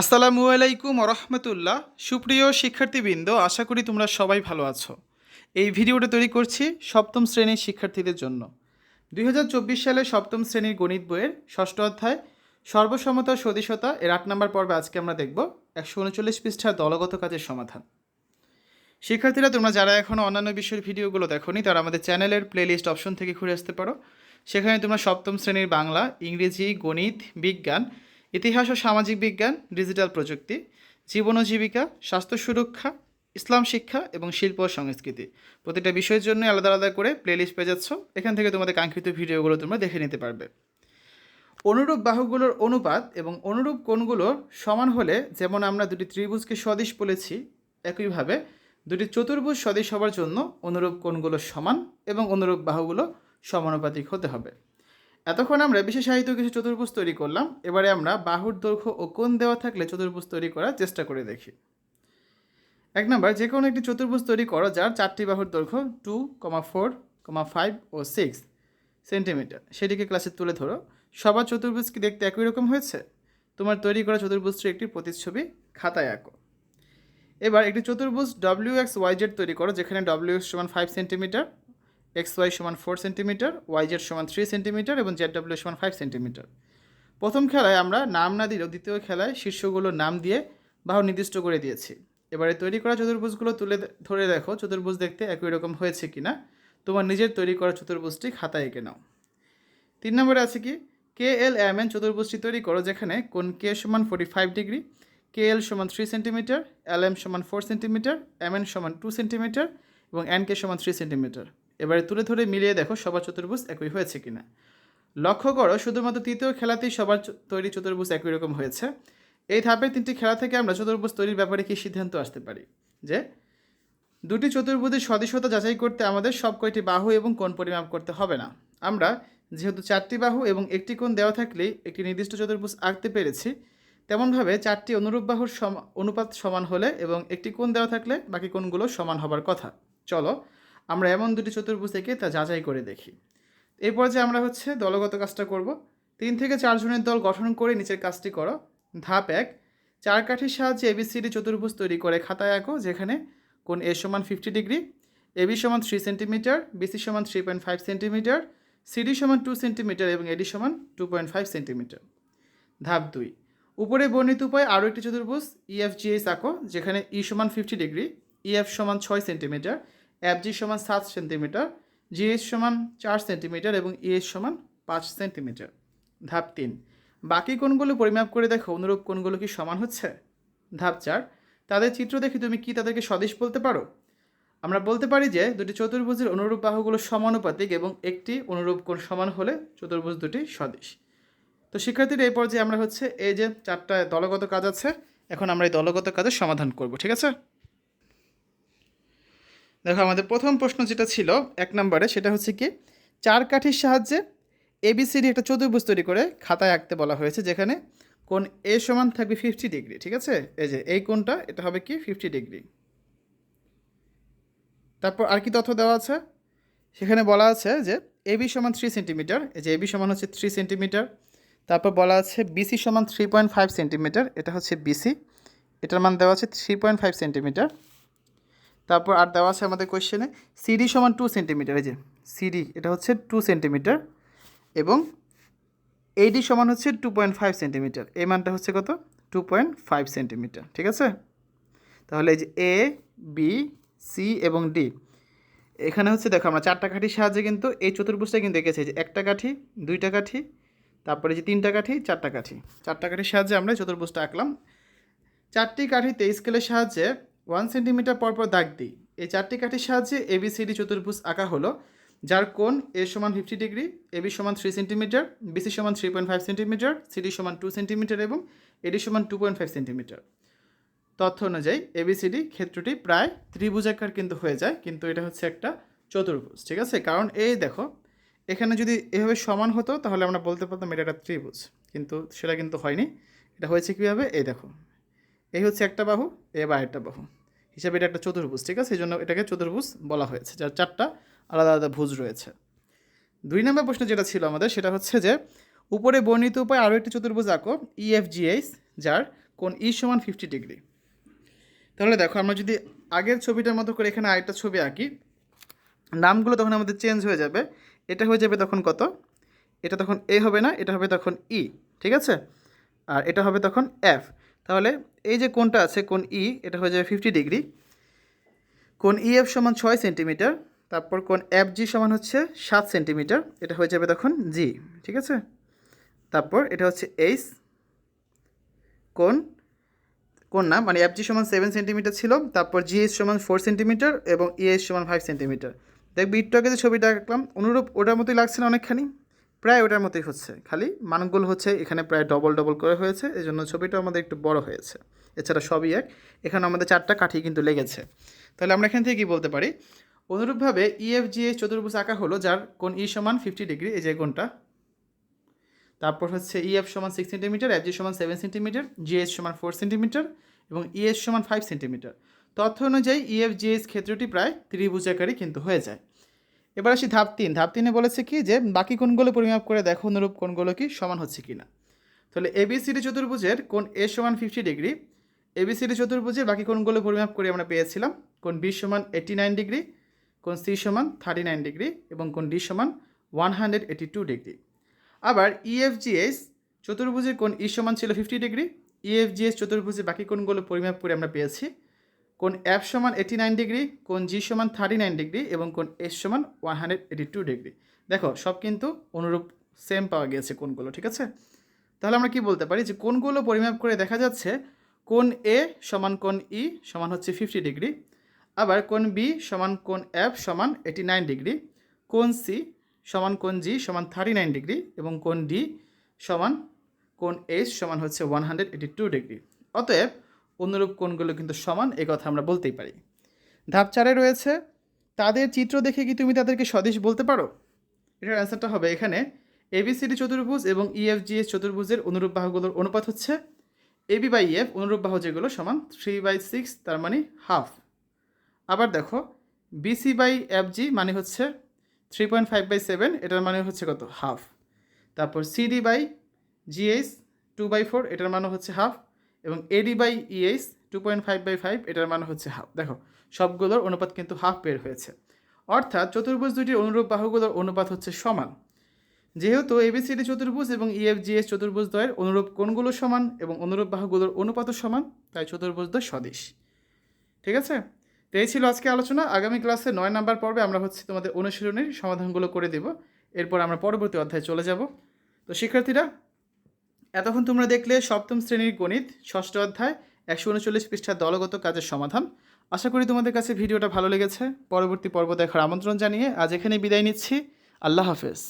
আসসালামু আলাইকুম রহমতুল্লাহ। সুপ্রিয় শিক্ষার্থীবৃন্দ, আশা করি তোমরা সবাই ভালো আছো। এই ভিডিওটা তৈরি করছি সপ্তম শ্রেণির শিক্ষার্থীদের জন্য। দুই সালে সপ্তম শ্রেণির গণিত বইয়ের ষষ্ঠ অধ্যায়, সর্বসমতা, সদিশতা এর আট নম্বর পর্বে আজকে আমরা দেখব একশো উনচল্লিশ পৃষ্ঠার দলগত কাজের সমাধান। শিক্ষার্থীরা, তোমরা যারা এখনও অন্যান্য বিষয়ের ভিডিওগুলো দেখোনি, তারা আমাদের চ্যানেলের প্লেলিস্ট অপশন থেকে ঘুরে আসতে পারো। সেখানে তোমরা সপ্তম শ্রেণির বাংলা, ইংরেজি, গণিত, বিজ্ঞান ইতিহাস ও সামাজিক বিজ্ঞান, ডিজিটাল প্রযুক্তি, জীবন ও জীবিকা, স্বাস্থ্য সুরক্ষা, ইসলাম শিক্ষা এবং শিল্প সংস্কৃতি। প্রতিটা বিষয়ের জন্য আলাদা আলাদা করে প্লেলিস্ট পেয়ে যাচ্ছ। এখান থেকে তোমাদের কাঙ্ক্ষিত ভিডিওগুলো তোমরা দেখে নিতে পারবে। অনুরূপ বাহুগুলোর অনুপাত এবং অনুরূপ কোণগুলোর সমান হলে যেমন আমরা দুটি ত্রিভুজকে সদিশ বলেছি, একইভাবে দুটি চতুর্ভুজ সদিশ হওয়ার জন্য অনুরূপ কোণগুলো সমান এবং অনুরূপ বাহুগুলো সমানুপাতিক হতে হবে। এতক্ষণ আমরা বিশেষ সাহিত্য কিছু চতুর্ভুজ তৈরি করলাম। এবারে আমরা বাহুর দৈর্ঘ্য ও কোণ দেওয়া থাকলে চতুর্ভুজ তৈরি করার চেষ্টা করে দেখি। এক নম্বর যে কোনো একটি চতুর্ভুজ তৈরি করো যার চারটি বাহুর দৈর্ঘ্য two comma four comma five ও সিক্স সেন্টিমিটার সেটিকে ক্লাসে তুলে ধরো। সবার চতুর্ভুজ কি দেখতে একই রকম হয়েছে? তোমার তৈরি করা চতুর্ভুজটির একটি প্রতিচ্ছবি খাতায় আঁকো। এবার একটি চতুর্ভুজ ডব্লিউ এক্স ওয়াই জেড তৈরি করো, যেখানে ডব্লিউ এক্স সমান ফাইভ সেন্টিমিটার এক্স ওয়াই সমান ফোর সেন্টিমিটার ওয়াই জেড সমান থ্রি সেন্টিমিটার এবং জেড ডাব্লিউ সমান ফাইভ সেন্টিমিটার প্রথম খেলায় আমরা নাম না দিলেও দ্বিতীয় খেলায় শীর্ষগুলোর নাম দিয়ে বাহু নির্দিষ্ট করে দিয়েছি। এবারে তৈরি করা চতুর্ভুজগুলো তুলে ধরে দেখো, চতুর্ভুজ দেখতে একই রকম হয়েছে কিনা। তোমার নিজের তৈরি করা চতুর্ভুজটি খাতায় এঁকে নাও। তিন নম্বরে আছে কি? কে এল এম এন চতুর্ভুজটি তৈরি করো যেখানে কোন কে সমান forty five degree K L সমান থ্রি সেন্টিমিটার এল এম সমান ফোর সেন্টিমিটার এম এন সমান টু সেন্টিমিটার এবং এন কে সমান থ্রি সেন্টিমিটার এবারে তুলে ধরে মিলিয়ে দেখো সবার চতুর্ভুজ একই হয়েছে কিনা। লক্ষ্য করো, শুধুমাত্র তৃতীয় খেলাতেই সবার তৈরি চতুর্ভুজ একই রকম হয়েছে। এই ধাপের তিনটি খেলা থেকে আমরা চতুর্ভুজ তৈরির ব্যাপারে কি সিদ্ধান্ত আসতে পারি? যে, দুটি চতুর্ভুজের সদস্যতা যাচাই করতে আমাদের সব কয়টি বাহু এবং কোণ পরিমাপ করতে হবে না। আমরা যেহেতু চারটি বাহু এবং একটি কোণ দেওয়া থাকলেই একটি নির্দিষ্ট চতুর্ভুজ আঁকতে পেরেছি, তেমনভাবে চারটি অনুরূপ বাহুর সম- অনুপাত সমান হলে এবং একটি কোণ দেওয়া থাকলে বাকি কোণগুলো সমান হবার কথা। চলো আমরা এমন দুটি চতুর্ভুজ থেকে তা যাচাই করে দেখি। এই পর্যায়ে আমরা হচ্ছে দলগত কাজটা করব, তিন থেকে চারজনের দল গঠন করে নিচের কাজটি করো। ধাপ এক, চার কাঠির সাহায্যে এবিসিডি চতুর্ভুজ তৈরি করে খাতায় আঁকো, যেখানে কোন এ সমান ফিফটি ডিগ্রি এবি সমান থ্রি সেন্টিমিটার বিসি সমান three point five centimetre CD সমান টু সেন্টিমিটার এবং এডি সমান টু পয়েন্ট ফাইভ সেন্টিমিটার ধাপ দুই, উপরে বর্ণিত উপায় আরও একটি চতুর্ভুজ ইএফজিএস আঁকো, যেখানে ই সমান ফিফটি ডিগ্রি ইএফ সমান ছয় সেন্টিমিটার এফজি সমান সাত সেন্টিমিটার জিএস সমান চার সেন্টিমিটার এবং ইএস সমান পাঁচ সেন্টিমিটার। ধাপ তিন, বাকি কোণগুলো পরিমাপ করে দেখো, অনুরূপ কোণগুলো কি সমান হচ্ছে? ধাপ চার, তাদের চিত্র দেখে তুমি কি তাদেরকে স্বদেশ বলতে পারো? আমরা বলতে পারি যে দুটি চতুর্ভুজের অনুরূপ বাহুগুলো সমানুপাতিক এবং একটি অনুরূপ কোণ সমান হলে চতুর্ভুজ দুটি স্বদেশ। তো শিক্ষার্থীরা, এই পর্যায়ে আমরা হচ্ছে এই যে চারটা দলগত কাজ আছে, এখন আমরা এই দলগত কাজের সমাধান করব, ঠিক আছে? দেখো, আমাদের প্রথম প্রশ্ন যেটা ছিল এক নম্বরে, সেটা হচ্ছে কি, চার কাঠির সাহায্যে এবিসিডি একটা চতুর্ভুজ তৈরি করে খাতায় আঁকতে বলা হয়েছে, যেখানে কোন এ সমান থাকবে ফিফটি ডিগ্রি ঠিক আছে? এই যে, এই কোনটা এটা হবে কি ফিফটি ডিগ্রি তারপর আর কি তথ্য দেওয়া আছে? সেখানে বলা আছে যে এবি সমান থ্রি সেন্টিমিটার এই যে এবি সমান হচ্ছে থ্রি সেন্টিমিটার তারপর বলা আছে বিসি সমান থ্রি পয়েন্ট ফাইভ সেন্টিমিটার এটা হচ্ছে বিসি এটার মান দেওয়া আছে থ্রি পয়েন্ট ফাইভ সেন্টিমিটার তারপর আর দেওয়া আছে আমাদের কোয়েশ্চেনে সিডি সমান টু সেন্টিমিটার এই যে সিডি এটা হচ্ছে টু সেন্টিমিটার এবং এইডি সমান হচ্ছে টু পয়েন্ট ফাইভ সেন্টিমিটার এই মানটা হচ্ছে কত? টু পয়েন্ট ফাইভ সেন্টিমিটার ঠিক আছে? তাহলে এই যে এ বি সি এবং ডি এখানে হচ্ছে দেখো আমরা চারটা কাঠির সাহায্যে কিন্তু এই চতুর্ভুজটা কিন্তু এঁকেছি যে একটা কাঠি, দুইটা কাঠি, তারপরে যে তিনটা কাঠি, চারটা কাঠি, চারটা কাঠির সাহায্যে আমরা চতুর্ভুজটা আঁকলাম। চারটি কাঠিতে স্কেলের সাহায্যে ওয়ান সেন্টিমিটার পর পর দাগ দিই। এই চারটি কাঠির সাহায্যে এবিসিডি চতুর্ভুজ আঁকা হলো, যার কোণ এ সমান ফিফটি ডিগ্রি এবি সমান থ্রি সেন্টিমিটার বিসি সমান three point five centimetre CD সমান টু সেন্টিমিটার এবং এডি সমান টু পয়েন্ট ফাইভ সেন্টিমিটার তথ্য অনুযায়ী এবিসিডি ক্ষেত্রটি প্রায় ত্রিভুজাকার কিন্তু হয়ে যায়, কিন্তু এটা হচ্ছে একটা চতুর্ভুজ, ঠিক আছে? কারণ এই দেখো, এখানে যদি এভাবে সমান হতো, তাহলে আমরা বলতে পারতাম এটা একটা ত্রিভুজ, কিন্তু সেটা কিন্তু হয়নি। এটা হয়েছে কীভাবে? এই দেখো এই হচ্ছে একটা বাহু, এ বা একটা বাহু। হিসাবে এটা একটা চতুর্ভুজ, ঠিক আছে? এই জন্য এটাকে চতুর্ভুজ বলা হয়েছে, যার চারটা আলাদা আলাদা ভুজ রয়েছে। দুই নম্বর প্রশ্ন যেটা ছিল আমাদের, সেটা হচ্ছে যে, উপরে বর্ণিত উপায় আরও একটি চতুর্ভুজ আঁকো ইএফজিএইচ যার কোন ই সমান ফিফটি ডিগ্রি তাহলে দেখো, আমরা যদি আগের ছবিটার মতো করে এখানে আরেকটা ছবি আঁকি, নামগুলো তখন আমাদের চেঞ্জ হয়ে যাবে। এটা হয়ে যাবে তখন কত? এটা তখন এ হবে না, এটা হবে তখন ই ঠিক আছে? আর এটা হবে তখন এফ তাহলে এই যে কোনটা আছে কোন ই এটা হয়ে যাবে ফিফটি ডিগ্রি কোন ই এফ সমান ছয় সেন্টিমিটার তারপর কোন এফ জি সমান হচ্ছে সাত সেন্টিমিটার এটা হয়ে যাবে তখন জি ঠিক আছে? তারপর এটা হচ্ছে এইচ কোন কোন না মানে এফ জি সমান সেভেন সেন্টিমিটার ছিল, তারপর জি জিএস সমান ফোর সেন্টিমিটার এবং ই ইএস সমান ফাইভ সেন্টিমিটার দেখবি, একটু যে ছবিটা আঁকলাম, অনুরূপ ওটার মতোই লাগছে না অনেকখানি? প্রায় ওটার মতোই হচ্ছে। খালি মানগুলো হচ্ছে, এখানে প্রায় ডবল ডবল করে হয়েছে এই জন্য ছবিটা আমাদের একটু বড় হয়েছে। এছাড়া সবই এক। এখানে আমাদের চারটা কাঠি কিন্তু লেগেছে। তাহলে আমরা এখান থেকে কী বলতে পারি? অনুরূপভাবে ইএফজিএস চতুর্ভুজ আঁকা হলো, যার কোন ই সমান ফিফটি ডিগ্রি এই যে কোনটা তারপর হচ্ছে ইএফ সমান সিক্স সেন্টিমিটার এফজি সমান সেভেন সেন্টিমিটার জিএস সমান ফোর সেন্টিমিটার এবং ইএস সমান ফাইভ সেন্টিমিটার তথ্য অনুযায়ী ইএফ জিএস ক্ষেত্রটি প্রায় ত্রিভুজাকারই কিন্তু হয়ে যায়। এবার আসি ধাপ তিন। ধাপ তিনে বলেছে কি যে, বাকি কোণগুলো পরিমাপ করে দেখো অনুরূপ কোণগুলো কি সমান হচ্ছে কি না তাহলে এবিসিডি চতুর্ভুজের কোন এ সমান ফিফটি ডিগ্রি এবিসিডি চতুর্ভুজের বাকি কোণগুলো পরিমাপ করে আমরা পেয়েছিলাম কোন বি সমান এইটি নাইন ডিগ্রি কোন সি সমান থার্টি নাইন ডিগ্রি এবং কোন ডি সমান one hundred eighty two degree আবার E ইএফজিএস চতুর্ভুজের কোন ই সমান ছিল ফিফটি ডিগ্রি ইএফজিএস চতুর্ভুজের বাকি কোণগুলো পরিমাপ করে আমরা পেয়েছি কোণ এফ সমান এইটি নাইন ডিগ্রি কোন জি সমান থার্টি নাইন ডিগ্রি এবং কোন এস সমান one hundred eighty two degree দেখো, সব কিন্তু অনুরূপ সেম পাওয়া গিয়েছে কোনগুলো, ঠিক আছে? তাহলে আমরা কি বলতে পারি যে কোনগুলো পরিমাপ করে দেখা যাচ্ছে, কোন এ সমান কোন ই সমান হচ্ছে ফিফটি ডিগ্রি আবার কোন বি সমান কোন এফ সমান এইটি নাইন ডিগ্রি কোন সি সমান কোন জি সমান থার্টি নাইন ডিগ্রি এবং কোন ডি সমান কোন এইচ সমান হচ্ছে one hundred eighty two degree অতএব অনুরূপ কোণগুলো কিন্তু সমান, এ কথা আমরা বলতেই পারি। ধাপ চারে রয়েছে, তাদের চিত্র দেখে কি তুমি তাদেরকে স্বদেশ বলতে পারো? এটার অ্যান্সারটা হবে এখানে এবিসিডি চতুর্ভুজ এবং E ইএফজিএস চতুর্ভুজের অনুরূপ বাহুগুলোর অনুপাত হচ্ছে এবি বাই এফ অনুরূপ বাহু যেগুলো সমান থ্রি বাই সিক্স তার মানে হাফ আবার দেখো বিসি বাই এফ জি মানে হচ্ছে three point five by seven এটার মানে হচ্ছে কত? হাফ তারপর CD by GH two by four এটার মানে হচ্ছে হাফ এবং AD by EH two point five by five এটার মানে হচ্ছে হাফ দেখো, সবগুলোর অনুপাত কিন্তু হাফ বের হয়েছে। অর্থাৎ চতুর্ভুজ দুটির অনুরূপ বাহুগুলোর অনুপাত হচ্ছে সমান। যেহেতু এবিসিডি চতুর্ভুজ এবং E ইএফজিএস চতুর্ভুজ দ্বয়ের অনুরূপ কোণগুলো সমান এবং অনুরূপ বাহুগুলোর অনুপাতও সমান, তাই চতুর্ভুজ দ্বয় স্বদেশ। ঠিক আছে? তো এই ছিল আজকে আলোচনা। আগামী ক্লাসে নয় নাম্বার পর্বে আমরা হচ্ছে তোমাদের অনুশীলনের সমাধানগুলো করে দেব। এরপর আমরা পরবর্তী অধ্যায়ে চলে যাব। তো শিক্ষার্থীরা এতক্ষণ তোমরা দেখলে সপ্তম শ্রেণির গণিত, ষষ্ঠ অধ্যায়, একশো উনচল্লিশ পৃষ্ঠার দলগত কাজের সমাধান। আশা করি তোমাদের কাছে ভিডিওটা ভালো লেগেছে। পরবর্তী পর্ব দেখার আমন্ত্রণ জানিয়ে আজ এখানে বিদায় নিচ্ছি। আল্লাহ হাফেজ।